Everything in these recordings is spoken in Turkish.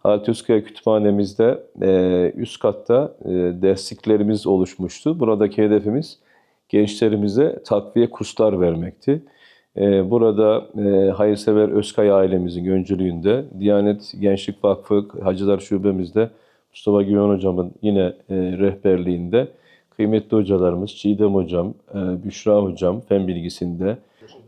Halit Özkaya Kütüphanemizde e, üst katta e, dersliklerimiz oluşmuştu. Buradaki hedefimiz gençlerimize takviye kurslar vermekti. E, burada e, hayırsever Özkaya ailemizin öncülüğünde Diyanet Gençlik Vakfı Hacılar Şubemizde Mustafa Güven Hocam'ın yine e, rehberliğinde kıymetli hocalarımız Çiğdem Hocam, e, Büşra Hocam fen bilgisinde,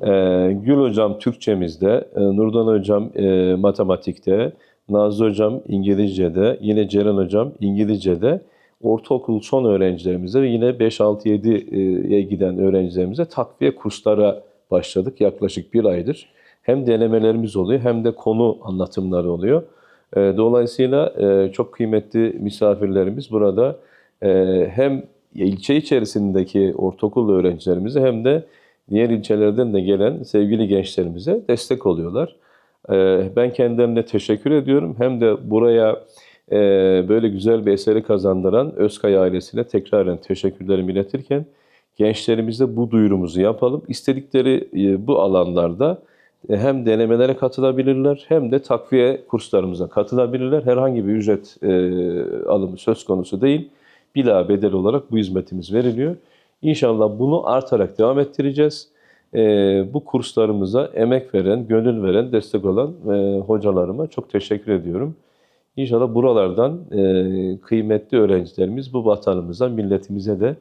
e, Gül Hocam Türkçemizde, e, Nurdan Hocam e, matematikte, Nazlı Hocam İngilizce'de, yine Ceren Hocam İngilizce'de, ortaokul son öğrencilerimize ve yine 5-6-7'ye giden öğrencilerimize takviye kurslara başladık yaklaşık bir aydır. Hem denemelerimiz oluyor hem de konu anlatımları oluyor. E, Dolayısıyla e, çok kıymetli misafirlerimiz burada e, hem ilçe içerisindeki ortaokul öğrencilerimize hem de diğer ilçelerden de gelen sevgili gençlerimize destek oluyorlar. E, Ben kendilerine teşekkür ediyorum. Hem de buraya e, böyle güzel bir eseri kazandıran Özkaya ailesine tekraren teşekkürlerimi iletirken gençlerimize bu duyurumuzu yapalım. İstedikleri e, bu alanlarda e, hem denemelere katılabilirler hem de takviye kurslarımıza katılabilirler. Herhangi bir ücret alımı söz konusu değil. Bila bedel olarak bu hizmetimiz veriliyor. İnşallah bunu artarak devam ettireceğiz. E, bu kurslarımıza emek veren, gönül veren, destek olan e, hocalarıma çok teşekkür ediyorum. İnşallah buralardan e, kıymetli öğrencilerimiz bu vatanımıza, milletimize de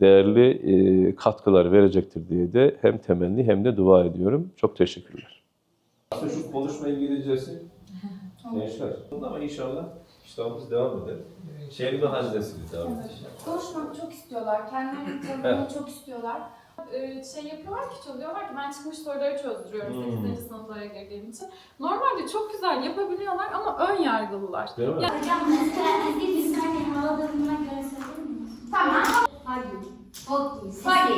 değerli e, katkılar verecektir diye de hem temenni hem de dua ediyorum. Çok teşekkürler. Aslında şu konuşma İngilizcesi gençler. Ama inşallah iştahımız devam eder. Kelime hazinesini devam edeceğiz. Konuşmak çok istiyorlar, kendilerini tanımayı çok istiyorlar. E, şey yapıyorlar ki çalıyorlar ki ben çıkmış soruları çözdürüyorum hmm. 8. sınıflara girdiğim için. Normalde çok güzel yapabiliyorlar ama ön yargılılar. Değil mi? Ya, hocam mesela bizi biz hani hava durumuna göre? Tamam. Hadi. Hot Hadi.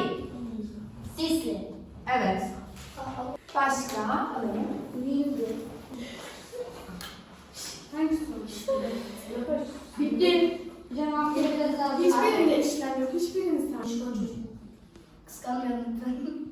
Sisli. Evet. Başka alayım. Neydi? Hangi soru? Bitti. Cevap biraz daha. Hiçbirinde işlem yok. Hiçbirini sen. 三秒钟